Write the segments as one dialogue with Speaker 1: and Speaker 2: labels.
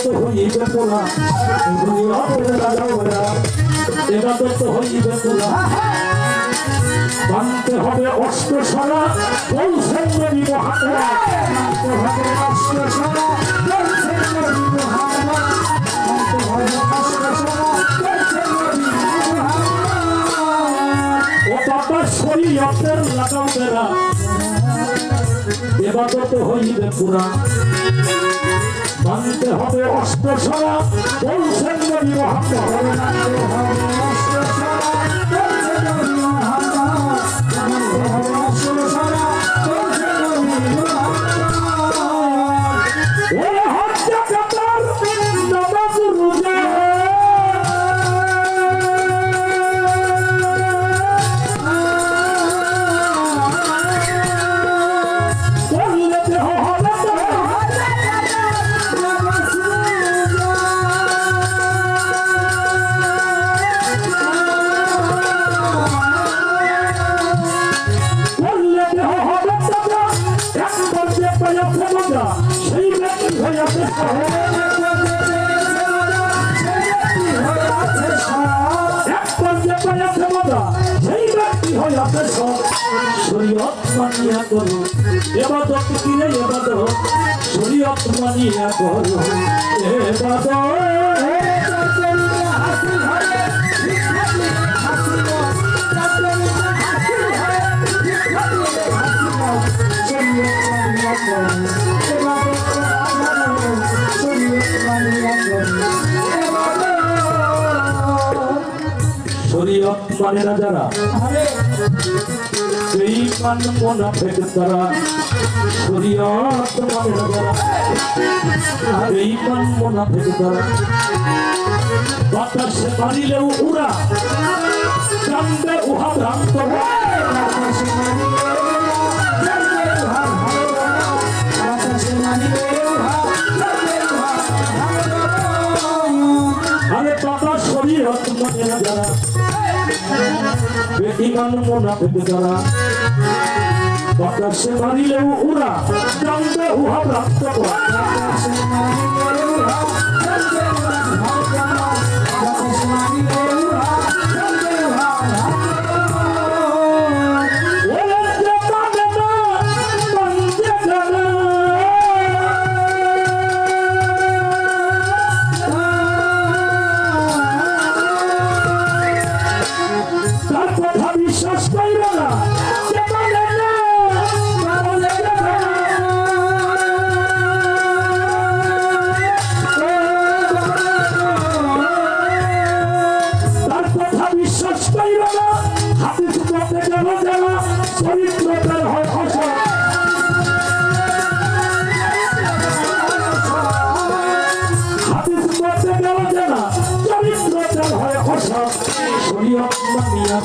Speaker 1: এবাদত হইবে পোলা শরীয়তের লাগাও বেড়া এবাদত হইবে পোলা মানতে হবে অষ্ট সারা কৌশল নবী মহাত্মা মানতে হবে অষ্ট সারা কৌশল নবী মহাত্মা মানতে হবে অষ্ট সারা কৌশল মহাত্মা ও বাবা হইবে পুরা মানতে হবে অষ্ট সারা কৌশল নবী মহাত্মা হয়ে আছে এবার তো ব্যক্তি হয়ে আছে শরীয়ত মানিয়া করো এবাদত মানে না যারা সেই মান মোনাফেক তারা শরীয়ত মানে না যারা এই মান মোনাফেক তারা বাতাসে মারিলেও উড়া। জানবে উহা ভ্রান্ত। বাতাসে মারিলেও বেদিমান মোনাফেক যারা। বাতাসে মারিলেও উড়া জানবে উহা প্রাপ্ত বাতাসে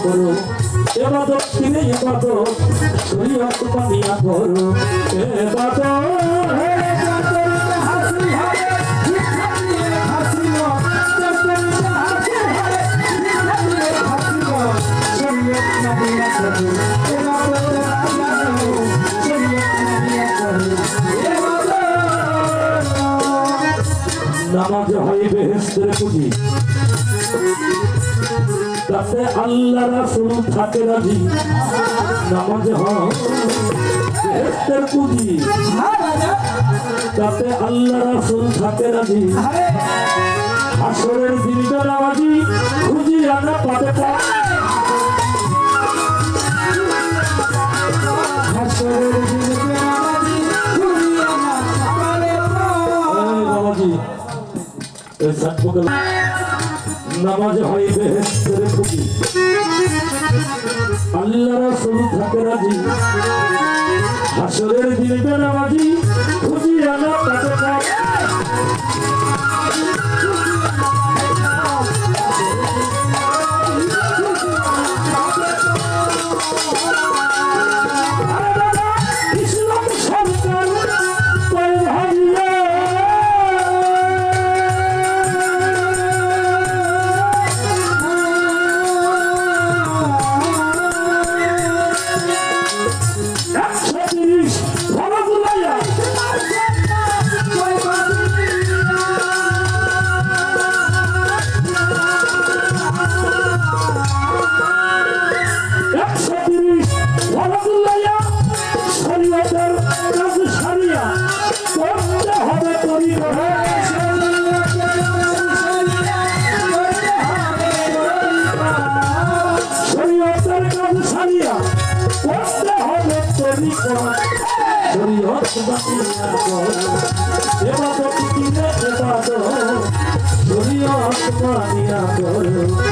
Speaker 1: করো। এবাদত কিনে এবাদত শরীয়ত মানিয়া করো এবাদত নামাজ হয় বেহেস্তের কাছে আল্লাহ রাসূল থাকে রাজি। নামাজে হেস্তের পুঁজি। তাতে আল্লাহ রাসূল থাকে রাজি। আসরের দিনটা নামাজি, খুঁজি রান্না পাবে আসরের নামাজি নামাজ হয় বেহেস্তের খুঁটি আল্লাহ রাসূল থাকে রাজি। হাসরের দিনটা নামাজি খুশি আনা তাদের Thank you.